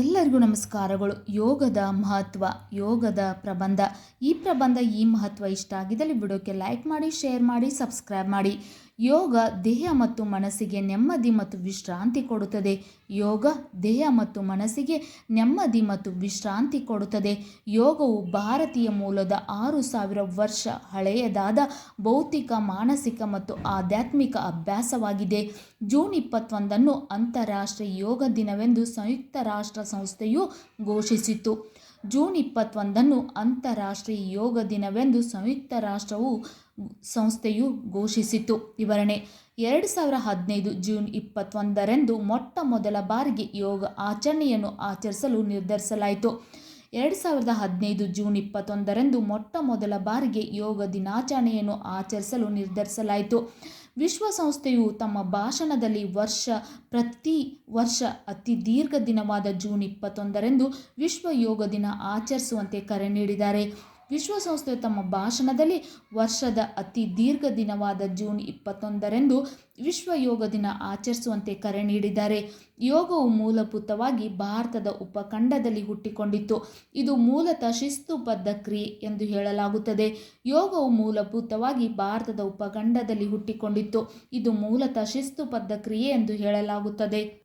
ಎಲ್ಲರಿಗೂ ನಮಸ್ಕಾರಗಳು. ಯೋಗದ ಮಹತ್ವ, ಯೋಗದ ಪ್ರಬಂಧ. ಈ ಪ್ರಬಂಧ ಈ ಮಹತ್ವ ಇಷ್ಟ ಆಗಿದ್ದಲ್ಲಿ ವಿಡಿಯೋಕ್ಕೆ ಲೈಕ್ ಮಾಡಿ, ಶೇರ್ ಮಾಡಿ, ಸಬ್ಸ್ಕ್ರೈಬ್ ಮಾಡಿ. ಯೋಗ ದೇಹ ಮತ್ತು ಮನಸ್ಸಿಗೆ ನೆಮ್ಮದಿ ಮತ್ತು ವಿಶ್ರಾಂತಿ ಕೊಡುತ್ತದೆ. ಯೋಗ ದೇಹ ಮತ್ತು ಮನಸ್ಸಿಗೆ ನೆಮ್ಮದಿ ಮತ್ತು ವಿಶ್ರಾಂತಿ ಕೊಡುತ್ತದೆ. ಯೋಗವು ಭಾರತೀಯ ಮೂಲದ ಆರು ಸಾವಿರ ವರ್ಷ ಹಳೆಯದಾದ ಭೌತಿಕ, ಮಾನಸಿಕ ಮತ್ತು ಆಧ್ಯಾತ್ಮಿಕ ಅಭ್ಯಾಸವಾಗಿದೆ. ಜೂನ್ ಇಪ್ಪತ್ತೊಂದನ್ನು ಅಂತಾರಾಷ್ಟ್ರೀಯ ಯೋಗ ದಿನವೆಂದು ಸಂಯುಕ್ತ ರಾಷ್ಟ್ರ ಸಂಸ್ಥೆಯು ಘೋಷಿಸಿತು. ಜೂನ್ ಇಪ್ಪತ್ತೊಂದನ್ನು ಅಂತಾರಾಷ್ಟ್ರೀಯ ಯೋಗ ದಿನವೆಂದು ಸಂಯುಕ್ತ ರಾಷ್ಟ್ರವು ಸಂಸ್ಥೆಯು ಘೋಷಿಸಿತು. ವಿವರಣೆ, ಎರಡು ಸಾವಿರ ಹದಿನೈದು ಜೂನ್ ಇಪ್ಪತ್ತೊಂದರಂದು ಮೊಟ್ಟ ಮೊದಲ ಬಾರಿಗೆ ಯೋಗ ಆಚರಣೆಯನ್ನು ಆಚರಿಸಲು ನಿರ್ಧರಿಸಲಾಯಿತು. ಎರಡು ಸಾವಿರದ ಹದಿನೈದು ಜೂನ್ ಇಪ್ಪತ್ತೊಂದರಂದು ಮೊಟ್ಟ ಮೊದಲ ಬಾರಿಗೆ ಯೋಗ ದಿನಾಚರಣೆಯನ್ನು ಆಚರಿಸಲು ನಿರ್ಧರಿಸಲಾಯಿತು. ವಿಶ್ವಸಂಸ್ಥೆಯು ತಮ್ಮ ಭಾಷಣದಲ್ಲಿ ವರ್ಷ ಪ್ರತಿ ವರ್ಷ ಅತಿ ದೀರ್ಘ ದಿನವಾದ ಜೂನ್ ಇಪ್ಪತ್ತೊಂದರಂದು ವಿಶ್ವ ಯೋಗ ದಿನ ಆಚರಿಸುವಂತೆ ಕರೆ ನೀಡಿದ್ದಾರೆ. ವಿಶ್ವಸಂಸ್ಥೆಯು ತಮ್ಮ ಭಾಷಣದಲ್ಲಿ ವರ್ಷದ ಅತಿ ದೀರ್ಘ ದಿನವಾದ ಜೂನ್ ಇಪ್ಪತ್ತೊಂದರಂದು ವಿಶ್ವ ಯೋಗ ದಿನ ಆಚರಿಸುವಂತೆ ಕರೆ ನೀಡಿದ್ದಾರೆ. ಯೋಗವು ಮೂಲಭೂತವಾಗಿ ಭಾರತದ ಉಪಖಂಡದಲ್ಲಿ ಹುಟ್ಟಿಕೊಂಡಿತ್ತು. ಇದು ಮೂಲತಃ ಶಿಸ್ತುಬದ್ಧ ಕ್ರಿಯೆ ಎಂದು ಹೇಳಲಾಗುತ್ತದೆ. ಯೋಗವು ಮೂಲಭೂತವಾಗಿ ಭಾರತದ ಉಪಖಂಡದಲ್ಲಿ ಹುಟ್ಟಿಕೊಂಡಿತ್ತು. ಇದು ಮೂಲತಃ ಶಿಸ್ತುಬದ್ಧ ಕ್ರಿಯೆ ಎಂದು ಹೇಳಲಾಗುತ್ತದೆ.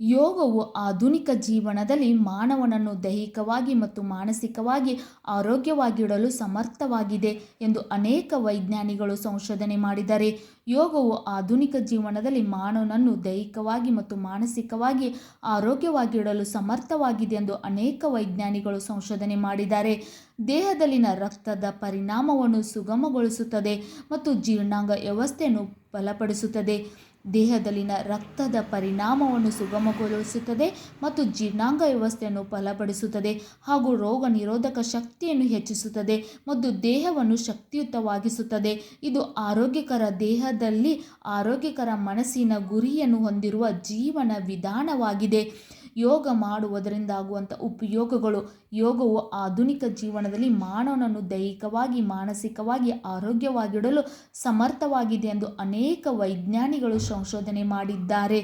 ಯೋಗವು ಆಧುನಿಕ ಜೀವನದಲ್ಲಿ ಮಾನವನನ್ನು ದೈಹಿಕವಾಗಿ ಮತ್ತು ಮಾನಸಿಕವಾಗಿ ಆರೋಗ್ಯವಾಗಿಡಲು ಸಮರ್ಥವಾಗಿದೆ ಎಂದು ಅನೇಕ ವೈಜ್ಞಾನಿಗಳು ಸಂಶೋಧನೆ ಮಾಡಿದ್ದಾರೆ ಯೋಗವು ಆಧುನಿಕ ಜೀವನದಲ್ಲಿ ಮಾನವನನ್ನು ದೈಹಿಕವಾಗಿ ಮತ್ತು ಮಾನಸಿಕವಾಗಿ ಆರೋಗ್ಯವಾಗಿಡಲು ಸಮರ್ಥವಾಗಿದೆ ಎಂದು ಅನೇಕ ವೈಜ್ಞಾನಿಗಳು ಸಂಶೋಧನೆ ಮಾಡಿದ್ದಾರೆ ದೇಹದಲ್ಲಿನ ರಕ್ತದ ಪರಿಣಾಮವನ್ನು ಸುಗಮಗೊಳಿಸುತ್ತದೆ ಮತ್ತು ಜೀರ್ಣಾಂಗ ವ್ಯವಸ್ಥೆಯನ್ನು ಬಲಪಡಿಸುತ್ತದೆ. ದೇಹದಲ್ಲಿನ ರಕ್ತದ ಪರಿಣಾಮವನ್ನು ಸುಗಮಗೊಳಿಸುತ್ತದೆ ಮತ್ತು ಜೀರ್ಣಾಂಗ ವ್ಯವಸ್ಥೆಯನ್ನು ಬಲಪಡಿಸುತ್ತದೆ ಹಾಗೂ ರೋಗ ನಿರೋಧಕ ಶಕ್ತಿಯನ್ನು ಹೆಚ್ಚಿಸುತ್ತದೆ ಮತ್ತು ದೇಹವನ್ನು ಶಕ್ತಿಯುತವಾಗಿಸುತ್ತದೆ. ಇದು ಆರೋಗ್ಯಕರ ದೇಹದಲ್ಲಿ ಆರೋಗ್ಯಕರ ಮನಸ್ಸಿನ ಗುರಿಯನ್ನು ಹೊಂದಿರುವ ಜೀವನ ವಿಧಾನವಾಗಿದೆ. ಯೋಗ ಮಾಡುವುದರಿಂದ ಆಗುವಂಥ ಉಪಯೋಗಗಳು. ಯೋಗವು ಆಧುನಿಕ ಜೀವನದಲ್ಲಿ ಮಾನವನನ್ನು ದೈಹಿಕವಾಗಿ, ಮಾನಸಿಕವಾಗಿ, ಆರೋಗ್ಯವಾಗಿಡಲು ಸಮರ್ಥವಾಗಿದೆ ಎಂದು ಅನೇಕ ವೈಜ್ಞಾನಿಗಳು ಸಂಶೋಧನೆ ಮಾಡಿದ್ದಾರೆ.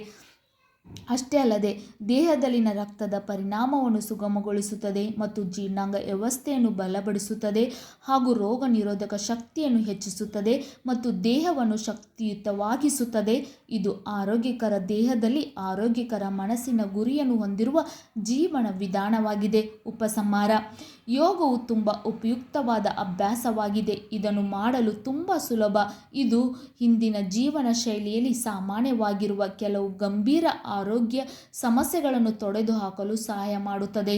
ಅಷ್ಟೇ ಅಲ್ಲದೆ, ದೇಹದಲ್ಲಿನ ರಕ್ತದ ಪರಿಣಾಮವನ್ನು ಸುಗಮಗೊಳಿಸುತ್ತದೆ ಮತ್ತು ಜೀರ್ಣಾಂಗ ವ್ಯವಸ್ಥೆಯನ್ನು ಬಲಪಡಿಸುತ್ತದೆ ಹಾಗೂ ರೋಗ ನಿರೋಧಕ ಶಕ್ತಿಯನ್ನು ಹೆಚ್ಚಿಸುತ್ತದೆ ಮತ್ತು ದೇಹವನ್ನು ಶಕ್ತಿಯುತವಾಗಿಸುತ್ತದೆ. ಇದು ಆರೋಗ್ಯಕರ ದೇಹದಲ್ಲಿ ಆರೋಗ್ಯಕರ ಮನಸ್ಸಿನ ಗುರಿಯನ್ನು ಹೊಂದಿರುವ ಜೀವನ ವಿಧಾನವಾಗಿದೆ. ಉಪಸಂಹಾರ. ಯೋಗವು ತುಂಬ ಉಪಯುಕ್ತವಾದ ಅಭ್ಯಾಸವಾಗಿದೆ. ಇದನ್ನು ಮಾಡಲು ತುಂಬ ಸುಲಭ. ಇದು ಹಿಂದಿನ ಜೀವನ ಶೈಲಿಯಲ್ಲಿ ಸಾಮಾನ್ಯವಾಗಿರುವ ಕೆಲವು ಗಂಭೀರ ಆರೋಗ್ಯ ಸಮಸ್ಯೆಗಳನ್ನು ತೊಡೆದುಹಾಕಲು ಸಹಾಯ ಮಾಡುತ್ತದೆ.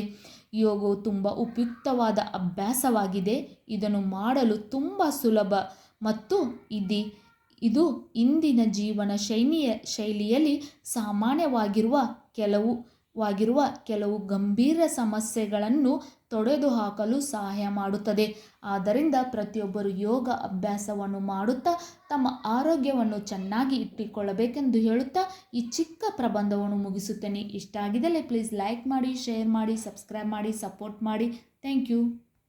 ಯೋಗವು ತುಂಬ ಉಪಯುಕ್ತವಾದ ಅಭ್ಯಾಸವಾಗಿದೆ. ಇದನ್ನು ಮಾಡಲು ತುಂಬ ಸುಲಭ ಮತ್ತು ಇದಿ, ಇದು ಇಂದಿನ ಜೀವನ ಶೈಲಿಯ ಶೈಲಿಯಲ್ಲಿ ಸಾಮಾನ್ಯವಾಗಿರುವ ಕೆಲವು ವಾಗಿರುವ ಕೆಲವು ಗಂಭೀರ ಸಮಸ್ಯೆಗಳನ್ನು ತೊಡೆದುಹಾಕಲು ಸಹಾಯ ಮಾಡುತ್ತದೆ. ಆದ್ದರಿಂದ ಪ್ರತಿಯೊಬ್ಬರು ಯೋಗ ಅಭ್ಯಾಸವನ್ನು ಮಾಡುತ್ತಾ ತಮ್ಮ ಆರೋಗ್ಯವನ್ನು ಚೆನ್ನಾಗಿ ಇಟ್ಟುಕೊಳ್ಳಬೇಕೆಂದು ಹೇಳುತ್ತಾ ಈ ಚಿಕ್ಕ ಪ್ರಬಂಧವನ್ನು ಮುಗಿಸುತ್ತೇನೆ. ಇಷ್ಟ ಆಗಿದ್ದಲ್ಲಿ ಪ್ಲೀಸ್ ಲೈಕ್ ಮಾಡಿ ಶೇರ್ ಮಾಡಿ ಸಬ್ಸ್ಕ್ರೈಬ್ ಮಾಡಿ ಸಪೋರ್ಟ್ ಮಾಡಿ. Thank you